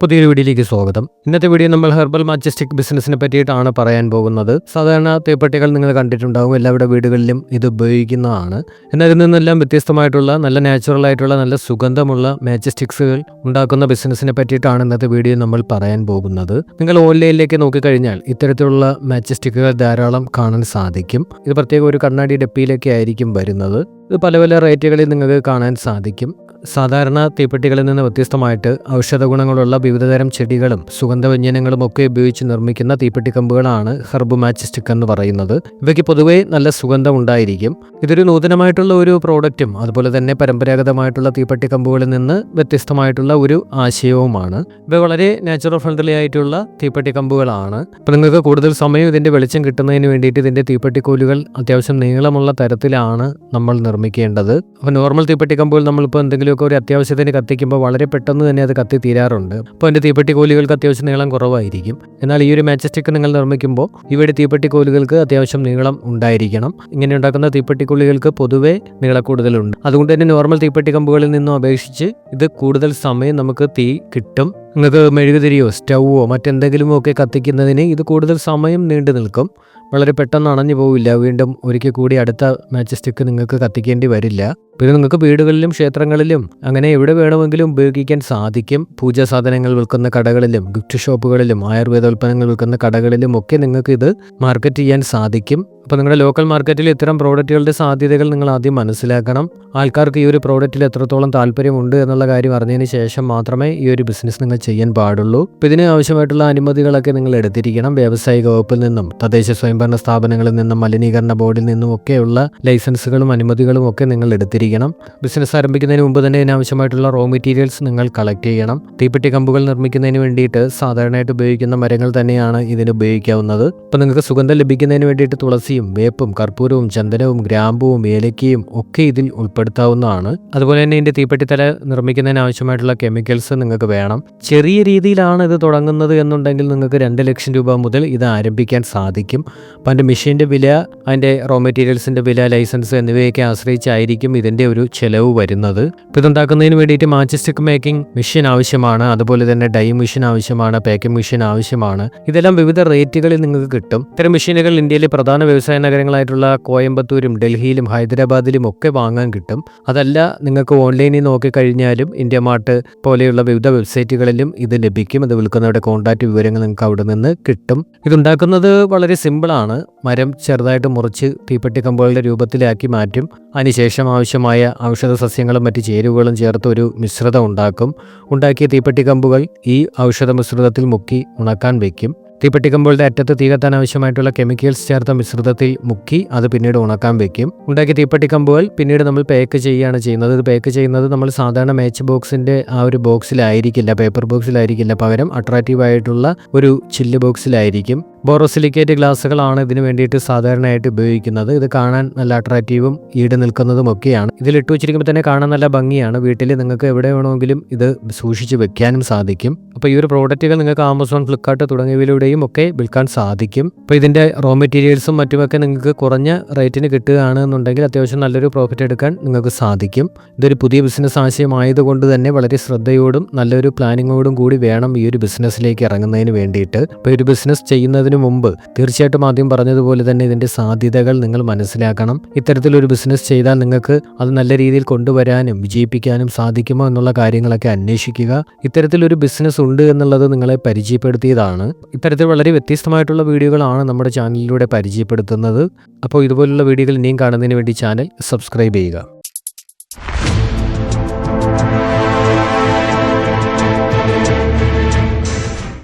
പുതിയൊരു വീഡിയോയിലേക്ക് സ്വാഗതം. ഇന്നത്തെ വീഡിയോ നമ്മൾ ഹെർബൽ മാജസ്റ്റിക് ബിസിനസ്സിനെ പറ്റിയിട്ടാണ് പറയാൻ പോകുന്നത്. സാധാരണ തീപ്പെട്ടികൾ നിങ്ങൾ കണ്ടിട്ടുണ്ടാകും എല്ലാവരുടെ വീടുകളിലും ഇത് ഉപയോഗിക്കുന്നതാണ്. എന്നാൽ ഇതിൽ നിന്നെല്ലാം വ്യത്യസ്തമായിട്ടുള്ള നല്ല നാച്ചുറൽ ആയിട്ടുള്ള നല്ല സുഗന്ധമുള്ള മാജസ്റ്റിക്സുകൾ ഉണ്ടാക്കുന്ന ബിസിനസ്സിനെ പറ്റിയിട്ടാണ് ഇന്നത്തെ വീഡിയോ നമ്മൾ പറയാൻ പോകുന്നത്. നിങ്ങൾ ഓൺലൈനിലേക്ക് നോക്കിക്കഴിഞ്ഞാൽ ഇത്തരത്തിലുള്ള മാജസ്റ്റിക്കുകൾ ധാരാളം കാണാൻ സാധിക്കും. ഇത് പ്രത്യേകം ഒരു കണ്ണാടി ഡപ്പിയിലൊക്കെ ആയിരിക്കും വരുന്നത്. ഇത് പല പല റേറ്റുകളിൽ നിങ്ങൾക്ക് കാണാൻ സാധിക്കും. സാധാരണ തീപ്പെട്ടികളിൽ നിന്ന് വ്യത്യസ്തമായിട്ട് ഔഷധ ഗുണങ്ങളുള്ള വിവിധതരം ചെടികളും സുഗന്ധവ്യഞ്ജനങ്ങളും ഒക്കെ ഉപയോഗിച്ച് നിർമ്മിക്കുന്ന തീപ്പെട്ടി കമ്പുകളാണ് ഹെർബ് മാച്ചിസ്റ്റിക് എന്ന് പറയുന്നത്. ഇവയ്ക്ക് പൊതുവേ നല്ല സുഗന്ധം ഉണ്ടായിരിക്കും. ഇതൊരു നൂതനമായിട്ടുള്ള ഒരു പ്രോഡക്റ്റും അതുപോലെ തന്നെ പരമ്പരാഗതമായിട്ടുള്ള തീപ്പെട്ടി കമ്പുകളിൽ നിന്ന് വ്യത്യസ്തമായിട്ടുള്ള ഒരു ആശയവുമാണ്. ഇവ വളരെ നാച്ചുറൽ ഫ്രണ്ട്ലി ആയിട്ടുള്ള തീപ്പെട്ടി കമ്പുകളാണ്. അപ്പോൾ നിങ്ങൾക്ക് കൂടുതൽ സമയം ഇതിന്റെ വെളിച്ചം കിട്ടുന്നതിന് വേണ്ടിയിട്ട് ഇതിന്റെ തീപ്പെട്ടിക്കോലുകൾ അത്യാവശ്യം നീളമുള്ള തരത്തിലാണ് നമ്മൾ നിർമ്മിക്കേണ്ടത്. അപ്പോൾ നോർമൽ തീപ്പെട്ടി കമ്പുകൾ നമ്മളിപ്പോൾ എന്തെങ്കിലും എന്തെങ്കിലുമൊക്കെ ഒരു അത്യാവശ്യത്തിന് കത്തിക്കുമ്പോൾ വളരെ പെട്ടെന്ന് തന്നെ അത് കത്തി തീരാറുണ്ട്. അപ്പോൾ എന്റെ തീപ്പെട്ടി കോലുകൾക്ക് അത്യാവശ്യം നീളം കുറവായിരിക്കും. എന്നാൽ ഈ ഒരു മാച്ചസ്റ്റിക്ക് നിങ്ങൾ നിർമ്മിക്കുമ്പോൾ ഇവയുടെ തീപ്പെട്ടി കോലുകൾക്ക് അത്യാവശ്യം നീളം ഉണ്ടായിരിക്കണം. ഇങ്ങനെ ഉണ്ടാക്കുന്ന തീപ്പെട്ടി കോലുകൾക്ക് പൊതുവേ നീളക്കൂടുതലുണ്ട്. അതുകൊണ്ട് തന്നെ നോർമൽ തീപ്പെട്ടി കമ്പുകളിൽ നിന്നും അപേക്ഷിച്ച് ഇത് കൂടുതൽ സമയം നമുക്ക് തീ കിട്ടും. നിങ്ങൾക്ക് മെഴുകുതിരിയോ സ്റ്റൗവോ മറ്റെന്തെങ്കിലുമോ ഒക്കെ കത്തിക്കുന്നതിന് ഇത് കൂടുതൽ സമയം നീണ്ടു നിൽക്കും. വളരെ പെട്ടെന്ന് അണഞ്ഞു പോവില്ല. വീണ്ടും ഒരിക്കൽ കൂടി അടുത്ത മാച്ച് സ്റ്റിക്ക് നിങ്ങൾക്ക് കത്തിക്കേണ്ടി വരില്ല. പിന്നെ നിങ്ങൾക്ക് വീടുകളിലും ക്ഷേത്രങ്ങളിലും അങ്ങനെ എവിടെ വേണമെങ്കിലും ഉപയോഗിക്കാൻ സാധിക്കും. പൂജാ സാധനങ്ങൾ വിൽക്കുന്ന കടകളിലും ഗിഫ്റ്റ് ഷോപ്പുകളിലും ആയുർവേദോൽപ്പന്നങ്ങൾ വിൽക്കുന്ന കടകളിലും ഒക്കെ നിങ്ങൾക്ക് ഇത് മാർക്കറ്റ് ചെയ്യാൻ സാധിക്കും. അപ്പോൾ നിങ്ങളുടെ ലോക്കൽ മാർക്കറ്റിൽ ഇത്തരം പ്രോഡക്റ്റുകളുടെ സാധ്യതകൾ നിങ്ങൾ ആദ്യം മനസ്സിലാക്കണം. ആൾക്കാർക്ക് ഈ ഒരു പ്രോഡക്റ്റിൽ എത്രത്തോളം താല്പര്യമുണ്ട് എന്നുള്ള കാര്യം അറിഞ്ഞതിന് ശേഷം മാത്രമേ ഈ ഒരു ബിസിനസ് നിങ്ങൾ ചെയ്യാൻ പാടുള്ളൂ. അപ്പോൾ ഇതിന് ആവശ്യമായിട്ടുള്ള അനുമതികളൊക്കെ നിങ്ങൾ എടുത്തിരിക്കണം. വ്യാവസായിക വകുപ്പിൽ നിന്നും തദ്ദേശ സ്വയംഭരണ സ്ഥാപനങ്ങളിൽ നിന്നും മലിനീകരണ ബോർഡിൽ നിന്നും ഒക്കെയുള്ള ലൈസൻസുകളും അനുമതികളും ഒക്കെ നിങ്ങൾ എടുത്തിരിക്കണം. ബിസിനസ് ആരംഭിക്കുന്നതിന് മുമ്പ് തന്നെ ഇതിനാവശ്യമായിട്ടുള്ള റോ മെറ്റീരിയൽസ് നിങ്ങൾ കളക്ട് ചെയ്യണം. തീപ്പെട്ടി കമ്പുകൾ നിർമ്മിക്കുന്നതിന് വേണ്ടിയിട്ട് സാധാരണയായിട്ട് ഉപയോഗിക്കുന്ന മരങ്ങൾ തന്നെയാണ് ഇതിന് ഉപയോഗിക്കാവുന്നത്. അപ്പോൾ നിങ്ങൾക്ക് സുഗന്ധം ലഭിക്കുന്നതിന് വേണ്ടിയിട്ട് തുളസി തുളസിയും വേപ്പും കർപ്പൂരവും ചന്ദനവും ഗ്രാമ്പുവും ഏലക്കയും ഒക്കെ ഇതിൽ ഉൾപ്പെടുത്താവുന്നതാണ്. അതുപോലെ തന്നെ ഇതിന്റെ തീപ്പെട്ടിത്തല നിർമ്മിക്കുന്നതിന് ആവശ്യമായിട്ടുള്ള കെമിക്കൽസ് നിങ്ങൾക്ക് വേണം. ചെറിയ രീതിയിലാണ് ഇത് തുടങ്ങുന്നത് എന്നുണ്ടെങ്കിൽ നിങ്ങൾക്ക് രണ്ട് ലക്ഷം രൂപ മുതൽ ഇത് ആരംഭിക്കാൻ സാധിക്കും. അപ്പം അതിന്റെ മെഷീന്റെ വില അതിന്റെ റോ മെറ്റീരിയൽസിന്റെ വില ലൈസൻസ് എന്നിവയൊക്കെ ആശ്രയിച്ചായിരിക്കും ഇതിന്റെ ഒരു ചെലവ് വരുന്നത്. ഇപ്പം ഇതുണ്ടാക്കുന്നതിന് വേണ്ടിയിട്ട് മാച്ചിസ്റ്റിക് മേക്കിംഗ് മെഷീൻ ആവശ്യമാണ്. അതുപോലെ തന്നെ ഡൈ മെഷീൻ ആവശ്യമാണ് പാക്കിംഗ് മെഷീൻ ആവശ്യമാണ്. ഇതെല്ലാം വിവിധ റേറ്റുകളിൽ നിങ്ങൾക്ക് കിട്ടും. ഇത്തരം മെഷീനുകൾ ഇന്ത്യയിലെ പ്രധാന വ്യവസായ വ്യവസായ നഗരങ്ങളായിട്ടുള്ള കോയമ്പത്തൂരും ഡൽഹിയിലും ഹൈദരാബാദിലും ഒക്കെ വാങ്ങാൻ കിട്ടും. അതല്ല നിങ്ങൾക്ക് ഓൺലൈനിൽ നോക്കിക്കഴിഞ്ഞാലും ഇന്ത്യ മാർട്ട് പോലെയുള്ള വിവിധ വെബ്സൈറ്റുകളിലും ഇത് ലഭിക്കും. അത് വിൽക്കുന്നവരുടെ കോൺടാക്റ്റ് വിവരങ്ങൾ നിങ്ങൾക്ക് അവിടെ നിന്ന് കിട്ടും. ഇതുണ്ടാക്കുന്നത് വളരെ സിമ്പിളാണ് മരം ചെറുതായിട്ട് മുറിച്ച് തീപ്പെട്ടി കമ്പുകളുടെ രൂപത്തിലാക്കി മാറ്റും. അതിനുശേഷം ആവശ്യമായ ഔഷധ സസ്യങ്ങളും മറ്റ് ചേരുവകളും ചേർത്ത് ഒരു മിശ്രിതം ഉണ്ടാക്കും. ഉണ്ടാക്കിയ തീപ്പെട്ടി കമ്പുകൾ ഈ ഔഷധ മിശ്രിതത്തിൽ മുക്കി ഉണക്കാൻ വയ്ക്കും തീപ്പെട്ടിക്കുമ്പോഴത്തെ അറ്റത്ത് തീ കത്താൻ ആവശ്യമായിട്ടുള്ള കെമിക്കൽസ് ചേർത്ത മിശ്രിതത്തിൽ മുക്കി അത് പിന്നീട് ഉണക്കാൻ വെക്കും. ഉണ്ടാക്കിയ തീപ്പെട്ടിക്കമ്പുകൾ പിന്നീട് നമ്മൾ പാക്ക് ചെയ്യുകയാണ് ചെയ്യുന്നത്. ഇത് പാക്ക് ചെയ്യുന്നത് നമ്മൾ സാധാരണ മാച്ച് ബോക്സിന്റെ ആ ഒരു ബോക്സിലായിരിക്കില്ല പേപ്പർ ബോക്സിലായിരിക്കില്ല പകരം. അട്രാക്റ്റീവ് ആയിട്ടുള്ള ഒരു ചില്ല് ബോക്സിലായിരിക്കും ബോറോസിലിക്കേറ്റ് ഗ്ലാസ്സുകളാണ് ഇതിനു വേണ്ടിയിട്ട് സാധാരണയായിട്ട് ഉപയോഗിക്കുന്നത്. ഇത് കാണാൻ നല്ല അട്രാക്റ്റീവും ഈട് നിൽക്കുന്നതും ഒക്കെയാണ്. ഇതിൽ ഇട്ട് വെച്ചിരിക്കുമ്പോൾ തന്നെ കാണാൻ നല്ല ഭംഗിയാണ്. വീട്ടിൽ നിങ്ങൾക്ക് എവിടെ വേണമെങ്കിലും ഇത് സൂക്ഷിച്ച് വെക്കാനും സാധിക്കും. അപ്പോൾ ഈ ഒരു പ്രോഡക്റ്റുകൾ നിങ്ങൾക്ക് ആമസോൺ ഫ്ലിപ്കാർട്ട് തുടങ്ങിയവയിലൂടെയും ഒക്കെ വിൽക്കാൻ സാധിക്കും. അപ്പോൾ ഇതിന്റെ റോ മെറ്റീരിയൽസും മറ്റുമൊക്കെ നിങ്ങൾക്ക് കുറഞ്ഞ റേറ്റിന് കിട്ടുകയാണ് എന്നുണ്ടെങ്കിൽ അത്യാവശ്യം നല്ലൊരു പ്രോഫിറ്റ് എടുക്കാൻ നിങ്ങൾക്ക് സാധിക്കും. ഇതൊരു പുതിയ ബിസിനസ് ആശയമായതുകൊണ്ട് തന്നെ വളരെ ശ്രദ്ധയോടും നല്ലൊരു പ്ലാനിങ്ങോടും കൂടി വേണം ഈ ഒരു ബിസിനസ്സിലേക്ക് ഇറങ്ങുന്നതിന് വേണ്ടിയിട്ട്. അപ്പോൾ ഒരു ബിസിനസ് ചെയ്യുന്നതിന് മുമ്പ് തീർച്ചയായിട്ടും ആദ്യം പറഞ്ഞതുപോലെ തന്നെ ഇതിന്റെ സാധ്യതകൾ നിങ്ങൾ മനസ്സിലാക്കണം. ഇത്തരത്തിലൊരു ബിസിനസ് ചെയ്താൽ നിങ്ങൾക്ക് അത് നല്ല രീതിയിൽ കൊണ്ടുവരാനും വിജയിപ്പിക്കാനും സാധിക്കുമോ എന്നുള്ള കാര്യങ്ങളൊക്കെ അന്വേഷിക്കുക. ഇത്തരത്തിലൊരു ബിസിനസ് ഉണ്ട് എന്നുള്ളത് നിങ്ങളെ പരിചയപ്പെടുത്തിയതാണ്. ഇത്തരത്തിൽ വളരെ വ്യത്യസ്തമായിട്ടുള്ള വീഡിയോകളാണ് നമ്മുടെ ചാനലിലൂടെ പരിചയപ്പെടുത്തുന്നത്. അപ്പോൾ ഇതുപോലുള്ള വീഡിയോകൾ ഇനിയും കാണുന്നതിന് വേണ്ടി ചാനൽ സബ്സ്ക്രൈബ് ചെയ്യുക.